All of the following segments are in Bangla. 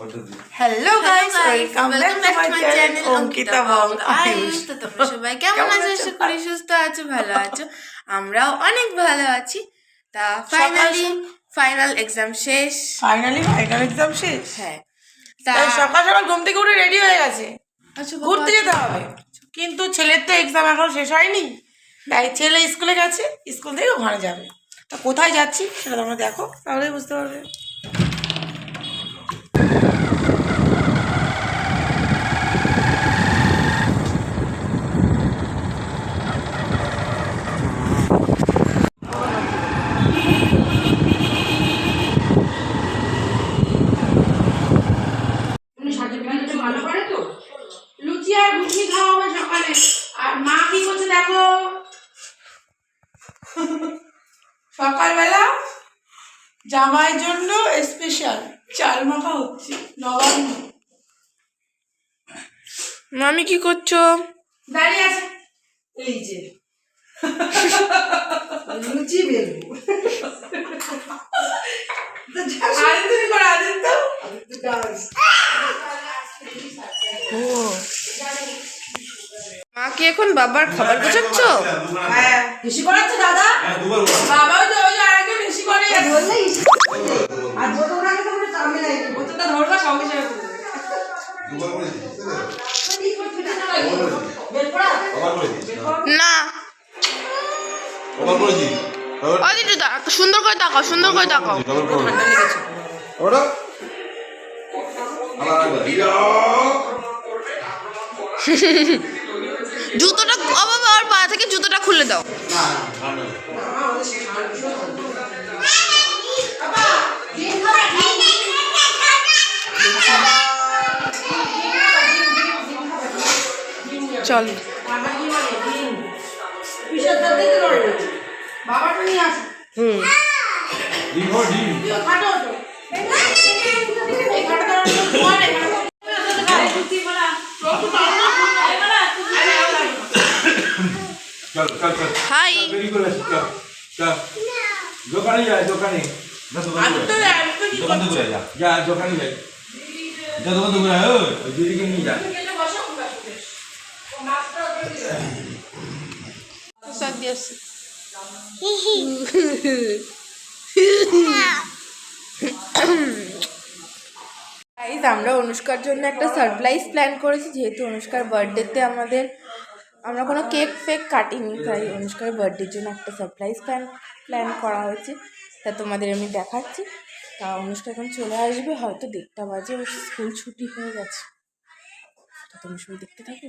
Hello guys welcome back to my channel Ankita Bong Ayush তো তোমরা সবাই কেমন আছো? আশা করি সুস্থ আছো? ভালো আছো? আমরাও অনেক ভালো আছি। তা ফাইনালি ফাইনাল এক্সাম শেষ। ফাইনালি ফাইনাল এক্সাম শেষ? হ্যাঁ। তা সকাল সকাল ঘুম থেকে উঠে রেডি হয়ে গেছে। আচ্ছা ঘুরতে যেতে হবে। কিন্তু ছেলের তো এক্সাম এখন শেষ হয়নি। তাই ছেলে স্কুলে গেছে স্কুল থেকে ওখানে যাবে। তা কোথায় যাচ্ছি সেটা তোমরা দেখো তাহলেই বুঝতে পারবে ভালো করে তো লুচি আর ঘুগনি খাওয়া হবে সকালে আর মা কি করছে দেখো সকালবেলা জামাইয়ের জন্য স্পেশাল চাল মাখা হচ্ছে নবান্ন। মামি কি করছ? দাঁড়িয়ে আছে। এই যে। লুচি বেলবো। করে আদিত্য মা কি এখন বাবার খাবার গোছাচ্ছ? হ্যাঁ বেশি করাচ্ছে দাদা? হ্যাঁ। বাবাও তো ওই আরেকজন বেশি করে। আর তো কোনো সুন্দর করে তাকাও সুন্দর করে তাকাও! জুতোটা বাবা ওর পা থেকে জুতোটা খুলে দাও। চল। বাবাটা নিয়ে আসো হুম। হাই। দোকানে যায় দোকানে। দোকানে থেকে যা। যা দোকানে যাই। যা দোকান যায় ওই দিদিকে নিয়ে যা। সব দিয়ে আমরা অনুষ্কার জন্য একটা সারপ্রাইজ প্ল্যান করেছি, যেহেতু অনুষ্কার বার্থডেতে আমাদের, আমরা কোনো কেক ফেক কাটিনি, তাই অনুষ্কার বার্থডের জন্য একটা সারপ্রাইজ প্ল্যান প্ল্যান করা হয়েছে। তা তোমাদের আমি দেখাচ্ছি। তা অনুষ্কা এখন চলে আসবে, হয়তো দেড়টা বাজে, ওর স্কুল ছুটি হয়ে গেছে। তুমি শুধু দেখতে থাকো।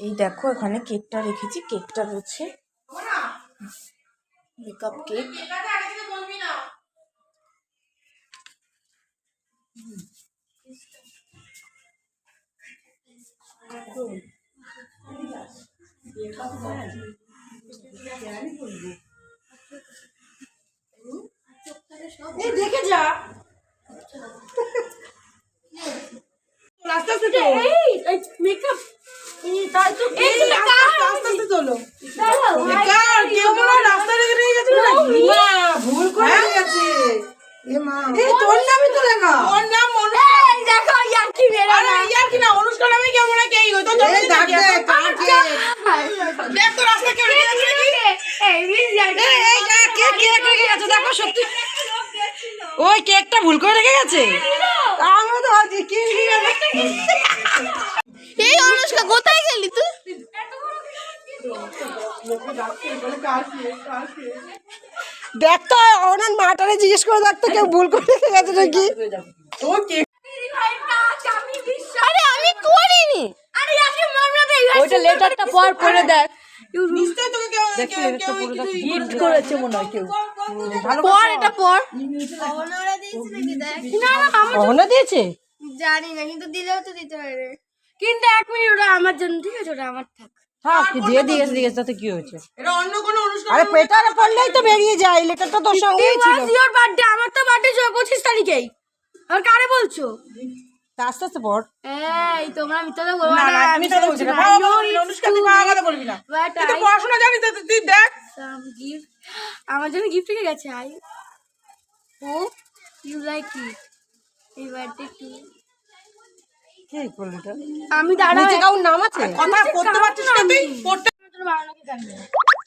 এই দেখো, এখানে কেকটা রেখেছি কেকটা রয়েছে। মেকআপ কেক দেখে যা। আস্তে আস্তে তো মেকআপ তাই তো আস্তে আস্তে আস্তে আস্তে কার? কেউ মনে রাস্তা রেখে নিয়ে গেছে নাকি ভুল করে গেছে। এ মা। এই তোর নামই তো লেখা। ওর নাম মনে দেখো ইয়ার্কি মেরা আরে ইয়ার কি না অনুষ্ঠান নামে না কেই তো দেখ দেখ, কে? তো রাস্তা কেউ রেখে গেছে নাকি? এই মিস ইয়ার্কি। এই এই কে কে কেক রেখে গেছে? দেখো সত্যি। ওই কেকটা ভুল করে রেখে গেছে? আমি তো আজ কি এই অনুষ্কা কোথায় গেলি তুই? দেখ তো ওনার মাটারে জিজ্ঞেস করে দেখ তো কেউ ভুল করে গেছে নাকি? আরে আমি করিনি। ওইটা লেটারটা পর পড়ে দেখ। করেছে মনে হয় কেউ। পর এটা পর দিয়েছে? জানি না কিন্তু দিলেও তো দিতে পারে। কিন্তু এক মিনিট ওটা আমার জন্য ঠিক আছে ওটা আমার থাক। থাক যে দিয়েছে দিয়েছে তাতে কি হয়েছে? এটা অন্য কোনো অনুষ্ঠান আরে পেটারে পড়লেই তো বেরিয়ে যায় লেটারটা তোর সঙ্গেই ছিল। ইওর বার্থডে আমার তো বার্থডে ছিল পঁচিশ তারিখেই। আর কারে বলছো? আস্তে আস্তে পড়। এই তোমরা মিথ্যা তো না না আমি তো বলছি না। বাবা তুই কথা বলবি না। তুই পড়াশোনা জানিস তো তুই দেখ। গিফট আমার জন্য গিফট রেখে গেছে I owe you like it এই বার্থডে টু কে করল এটা? আমি দাঁড়া নিচে কাউর নাম আছে? কথা করতে পারছিস না তুই? পড়তে বারোনাকে কাটবে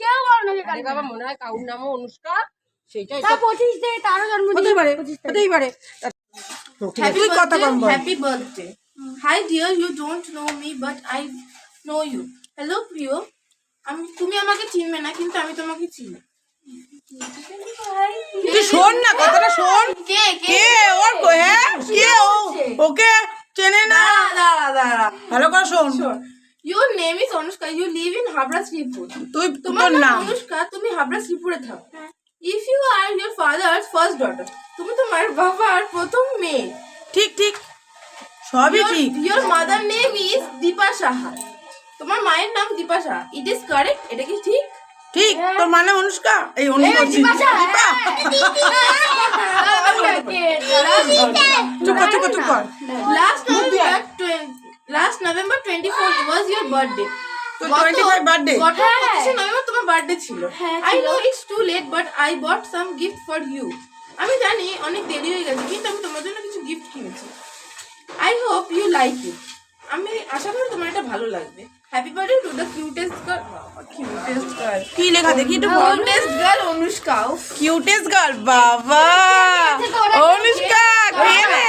কেউ বারোনাকে কাটবে বাবা মনে হয় কাউর নামও অনুষ্কা। সেইটাই তা পঁচিশ দে তারও জন্মদিন। হতেই পারে হতেই পারে। তুই কথা কম বল। Happy birthday hi dear you don't know me but I know you hello প্রিয়। আমি তুমি আমাকে চিনবে না কিন্তু আমি তোমাকে চিনি। তুই শোন না কথাটা শোন। কে কে? ওর হ্যাঁ? কে ও? ওকে? চেনে না। দাঁড়া দাঁড়া ভালো করে শোন। Your name is Anushka you live in Habra Sripur তুই তোমার নাম অনুষ্কা তুমি হাবড়া শ্রীপুরে থাকো। If you are your father first daughter তুমি তোমার বাবার প্রথম মেয়ে। ঠিক ঠিক। সবই ঠিক। Your mother name is Dipa Saha তোমার মায়ের নাম Dipa Saha it is correct এটা কি ঠিক? ঠিক তোর মানে অনুষ্কা এই অনুষ্কা চুপ কর চুপ কর চুপ কর last November last November twenty four was your birthday তোর 25 birthday? গত পঁচিশে নভেম্বর তোমার বার্থডে ছিল I know it's too late but I bought some gift for you আমি জানি অনেক দেরি হয়ে গেছে কিন্তু আমি তোমার জন্য কিছু গিফট কিনেছি I hope you like it আমি আশা করি তোমার এটা ভালো লাগবে happy birthday to the cutest girl cutest girl কি লেখা? দেখি একটু বল। Cutest girl Anushka. Cutest girl বাবা। অনুষ্কা কে রে?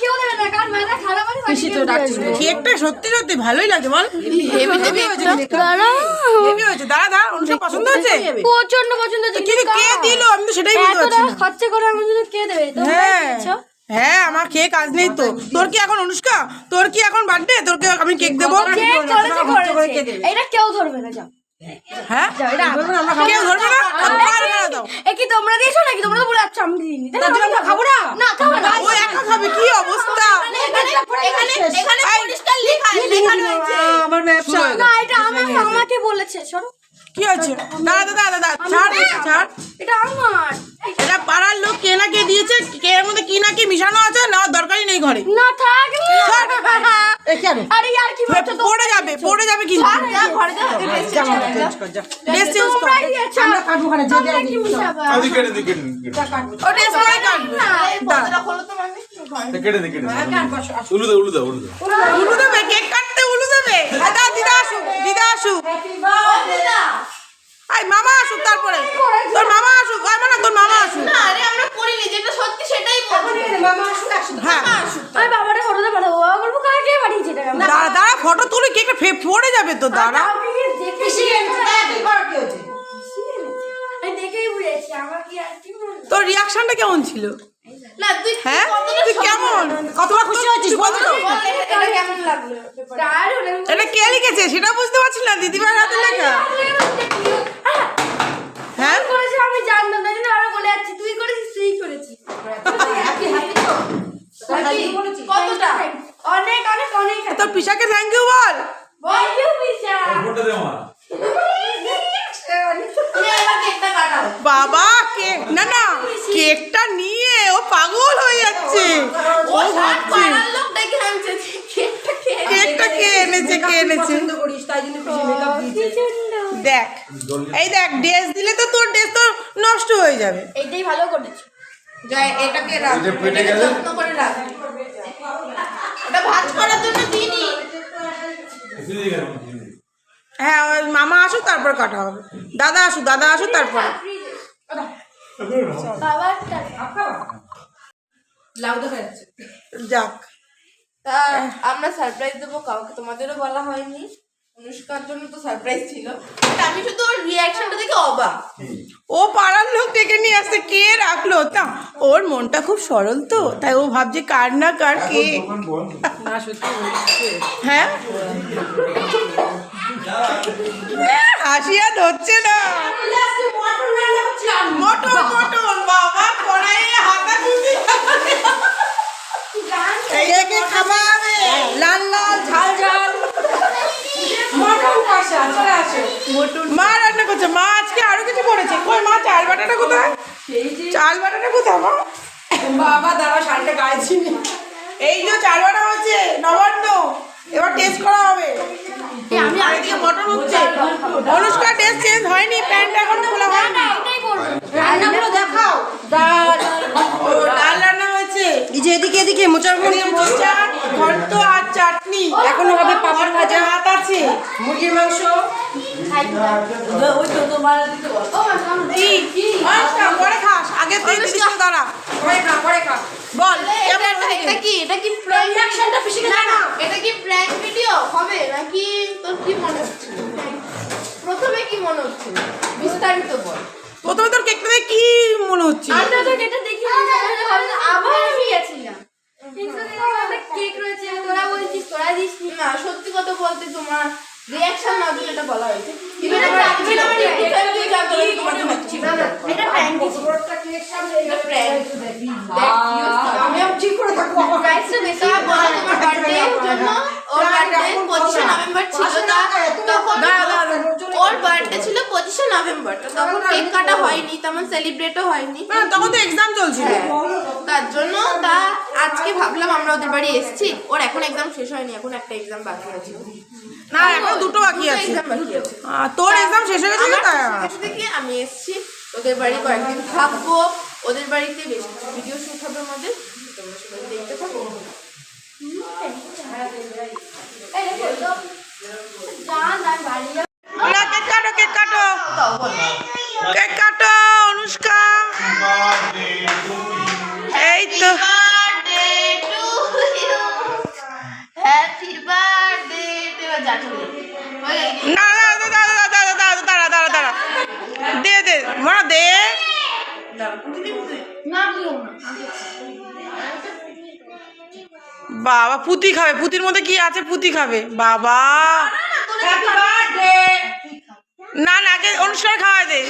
কেউ দেবে না কারণ মেয়েটা খারাপ আছে পিসি তো ডাকছিল কেকটা সত্যি সত্যি ভালোই লাগে বল দাঁড়া। দাঁড়া। অনুষ্কা পছন্দ হয়েছে? প্রচণ্ড পছন্দ হচ্ছে কে দিল? আমি তো সেটাই খরচা করে আমার জন্য কে দেবে? হ্যাঁ? হ্যাঁ আমার খেয়ে কাজ নেই তো। তোর কি এখন অনুষ্কা? তোর কি এখন বার্থডে তোর কি আমি কেক দেবো? কে করেছে। করেছে এটা কেউ ধরবে না যাও। হ্যাঁ? কেউ ধরবে না? আর বেড়া দাও। এ কি তোমরা দিয়েছ নাকি? তোমরা তো বলে আমি দিইনি। আমরা খাব না। না। খাব না। ও একা খাবে? কি অবস্থা? এখানে এখানে এখানে পরিষ্কার লেখা লেখা রয়েছে। আমার ব্যবসা। না এটা আমাকে বলেছে সরো কি হয়েছে? দাঁড়া দাঁড়া দাঁড়া ছাড় ছাড়। এটা আমার। এটা পাড়ার লোক কে না কে দিয়েছে? কে এর মধ্যে কি না কি মিশানো আছে? নেওয়ার দরকারই নেই ঘরে। না থাক এ কেন? আরে यार কি বলছো তো? পড়ে যাবে পড়ে যাবে কিন্তু। যা ঘরে যা। ড্রেস চেঞ্জ করে যা। ড্রেস চেঞ্জ কর। আমরা কাটবো ওখানে যে কি মিশাবা? আদি কেটে দি কেটে ও ড্রেস পরে কাটবে। খোলো তো মানে। কেটে দি কেটে দি। উলু দে উলু দে উলু দে। উলু দেবে কেক কাটতে উলু দেবে। দাদা দিদা আসুক। আই মামা আসুক তারপরে। তোর মামা আসুক আই মানে তোর মামা আসুক। না আরে আমরা করিনি যেটা সত্যি সেটাই বলছি। হ্যাঁ। আমি বাবারে ফটোতে পাঠাবো বাবা বলব কাকে পাঠিয়েছে এটা? দাঁড়া দাঁড়া ফটো তুলে কেকটা ফে- পড়ে যাবে তো দাঁড়া। আমি দেখে আমি দেখেই বুঝেছি আমার কি আর কি তোর রিয়াকশনটা কেমন ছিল? না তুই হ্যাঁ? তুই কেমন? কতটা খুশি হয়েছিস? বল তো। এটা কেমন লাগল এটা কে লিখেছে? সেটা বুঝতে পারছি না দিদিভাই হাতে লেখা। হ্যাঁ? করেছে আমি জানতাম না কিন্তু আমরা বলে যাচ্ছি। তুই করেছিস তুই করেছিস। কতটা? অনেক অনেক অনেক তোর পিসাকে থ্যাংক ইউ বল। থ্যাংক ইউ বিশা ফটো দে আমার। কেকটা বাবা কেক না না কেকটা নিয়ে পাগল হয়ে যাচ্ছে। ও ভাবছে। কেকটা কে কেকটা কে এনেছে কে এনেছে? দেখ এই দেখ ড্রেস দিলে তো তোর ড্রেস তো নষ্ট হয়ে যাবে। এইটাই ভালো করেছে। যাই এটাকে রাখ এটাকে যত্ন করে রাখ ওটা ভাঁজ করার জন্য দিইনি। এখানে দি কেন? হ্যাঁ ওই মামা আসুক তারপর কাটা হবে। দাদা আসুক দাদা আসুক তারপর। লাউ দেখা যাচ্ছে। যাক। তা আমরা সারপ্রাইজ দেবো কাউকে তোমাদেরও বলা হয়নি। অনুষ্কার জন্য তো সারপ্রাইজ ছিল। আমি শুধু ওর রিয়াকশনটা দেখে অবাক। ও পাড়ার লোক ডেকে নিয়ে আসছে কে রাখল? তা ওর মনটা খুব সরল তো তাই ও ভাবছে কার না কার কে। হ্যাঁ? হাসি আর ধরছে না মটন মটন বাবা কড়াইয়ে হাতা খুঁজি খাওয়াবে লাল লাল ঝাল ঝাল। মটন কষা চলে আসো। মা রান্না করছে। মা আজকে আরও কিছু করেছে। কই মা চাল বাটাটা কোথায়? চাল বাটাটা কোথায় মা? বাবা দাঁড়া শাড়িটা গায়ে এই যে চাল বাটা হচ্ছে নবান্ন। এবার টেস্ট করা হবে। আমি এদিকে মটন হচ্ছে। অনুষ্কা টেস্ট চেঞ্জ হয়নি প্যান্ট এখন খোলা হয়নি। রান্নাগুলো দেখাও। ডাল যে এদিকে এদিকে মোচার মোচা ঘন্ট আর চাটনি। এখনও হবে পাপড় ভাজা। ভাত আছে। মুরগির মাংস। ওই তো তোমার কি? পরে খাস। আগে তুই দাঁড়া। পরে খা পরে খা। বল এটা এটা কি? এটা কি প্র্যাঙ্ক পিছিয়ে না না এটা কি প্র্যাঙ্ক ভিডিও হবে নাকি তোর কি মনে হচ্ছে? প্রথমে কি মনে হচ্ছে? বিস্তারিত বল। প্রথমে তোর কেকটা দেখে কি মনে হচ্ছে? আমরা তো যেটা দেখি আবার আমি গেছিলাম কেক রয়েছে তোরা বলছিস তোরা দিস না? সত্যি কথা বলতে তোমার রিয়াকশন না দিলে এটা বলা হয়েছে। Even Even আমার- আমার- আমার even reaction- আমার তুই তোমার জন্য কিছু না না এটা প্র্যাঙ্ক এটা prank। দেখ, আমি আর ঠিক করে থাকব প্রাইসটা বেশি বলা তোমার বার্থডে জন্য ওর বার্থডে পঁচিশে নভেম্বর ছিল তখন ওর বার্থডে ছিল পঁচিশে নভেম্বর তো তখন কেক কাটা হয়নি তেমন সেলিব্রেটও হয়নি। তখন তো এক্সাম চলছিল। হ্যাঁ, তার জন্য তা আজকে ভাবলাম আমরা ওদের বাড়ি এসেছি ওর এখন এক্সাম শেষ হয়নি এখন একটা এক্সাম বাকি আছে। না এখন দুটো বাকি আছে। তোর এক্সাম শেষ হয়ে গেছে তাই? দেখে আমি এসেছি ওদের বাড়ি কয়েকদিন থাকব ওদের বাড়িতে বেশ ভিডিও শুট হবে আমাদের। পুতি খাবে পুতির মধ্যে কি আছে? পুতি খাবে। বাবা! না না আগে অনুষ্ঠান খাওয়াই দে।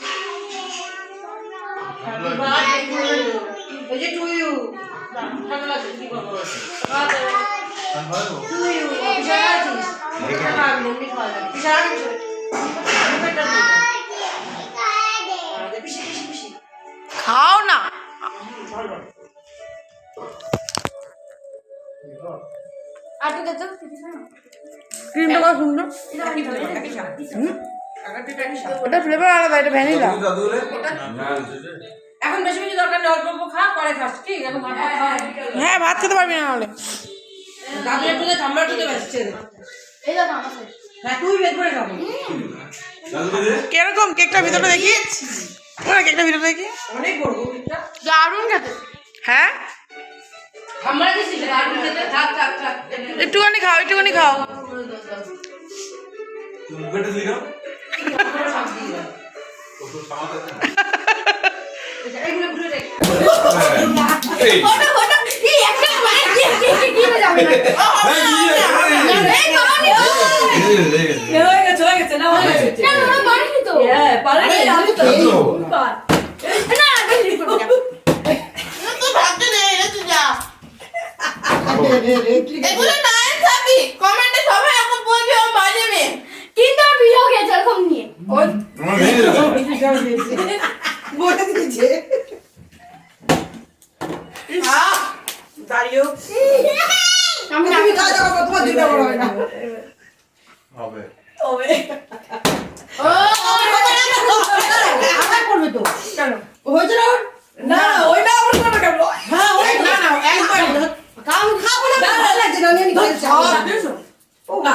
খাও যে ক্রিমটা কত সুন্দর। ওটা ফ্লেভার আলাদা এটা ভ্যানিলা এখন বেশি বেশি দরকার নেই অল্প অল্প খা পরে খাস ঠিক? এখন ভাত ভাত খা হ্যাঁ ভাত খেতে পারবি না নাহলে। দাদু একটু ঠাম্মা একটু বেসছে এই দেখো আমার হ্যাঁ তুই বের করে খাব। কীরকম? কেকটা ভিতরে দেখি। কেকটা ভিতরে দেখি। অনেক বড় দারুণ খেতে। হ্যাঁ? ঠাম্মা দিছিস দাদু খেতে থাক থাক থাক একটুখানি খাও একটুখানি খাও তুমি মুখেটা দিও কত সামাদ আছে এইগুলো ঘুরে দেখ এই ফটো ফটো কি একটা মানে কি কি কি কি হয়ে যাবে না এই মামি হয়ে গেছে হয়ে গেছে না হয়ে গেছে না ওরা পারেনি তো হ্যাঁ পারে আমি তো না আমি ঠিক করব না। তুই ভাবতে দে এটা তুই যা এগুলো নায়ক খাবি কমেন্টে সবাই এখন বলবে ও বাজে মেয়ে কিন্তু ভিডিও গেছে? এরকম নিয়ে আমার ভেঙে যাবে বলে দিয়েছে আহ দাঁড়িয়েও আমি তুমি কাজ করো তোমার দিতে বড় হয় না হবে তবে ও আবার করবে তো কেন হয়েছে না ওর? না ওইটা আবার করবে কেন হ্যাঁ ওই না না একবার কাম খাব না ভালো লাগছে না আমি খেলছি ও না দেখতো সেটা খাও অত জোরে দিলে হবে না না দিদা দিদা এই ঠিক আছে ও না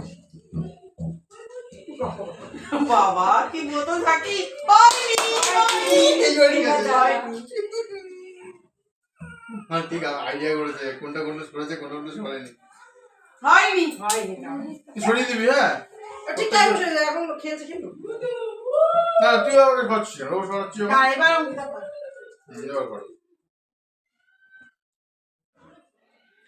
বাবা কি বোতল থাকি? হ্যাঁ ঠিক আছে আইডিয়া করেছে। কোনটা কোনটা সরেছে কোনটা কোনটা সরেনি হয়নি। হয়নি না সরিয়ে দিবি হ্যাঁ? ঠিক আছে যা এখন খেলছে কিন্তু না তুই আমাকে করছিস ও সরাচ্ছি না এবার অঙ্কিতা কর। এবার কর।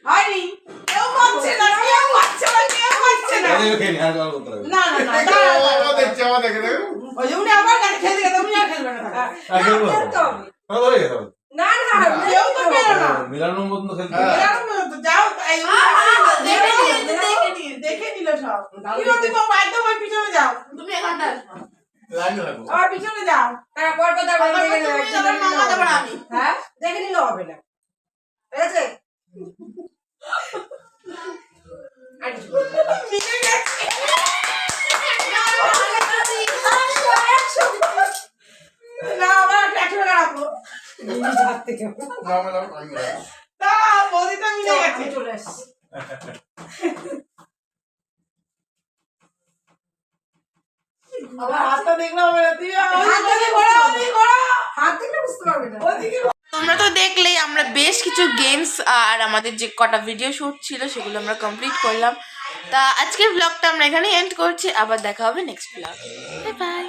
হয়নি কেউ পাচ্ছে না কেউ পাচ্ছে না কেউ পাচ্ছে না। আরে ওকে নিয়ে আর গল্প করতে হবে না না না ও দেখছে আমার দেখে দেখো। ওই যে আবার গাড়ি খেলতে গেছে উনি আর খেলবে না। দাদা। আর খেলব না। খেলতে হবে। গেছে না না কেউ তো পেল না। মেলানোর মতন খেলতে। এরকম তো, যাও এই দেখে নিয়েছে, দেখে নিয়ে দেখে নিল সব। কি করতে বাধ্য পিছনে যাও। তুমি এখানটা আসো। আবার পিছনে যাও। তারপর কথা বলে তারপর দেখে তুমি নিলে আবার মামা, তারপর আমি। হ্যাঁ দেখে নিলে হবে না। ঠিক আছে আর কিছু বলব না। মিলে গেছে না আবার হাতটা দেখলে হবে না তুই হাত দেখলে বুঝতে পারবে না। তোমরা তো দেখলেই আমরা বেশ কিছু গেমস আর আমাদের যে কটা ভিডিও শ্যুট ছিল সেগুলো আমরা কমপ্লিট করলাম। তা আজকের ব্লগটা আমরা এখানে এন্ড করছি। আবার দেখা হবে নেক্সট ব্লগ বাই বাই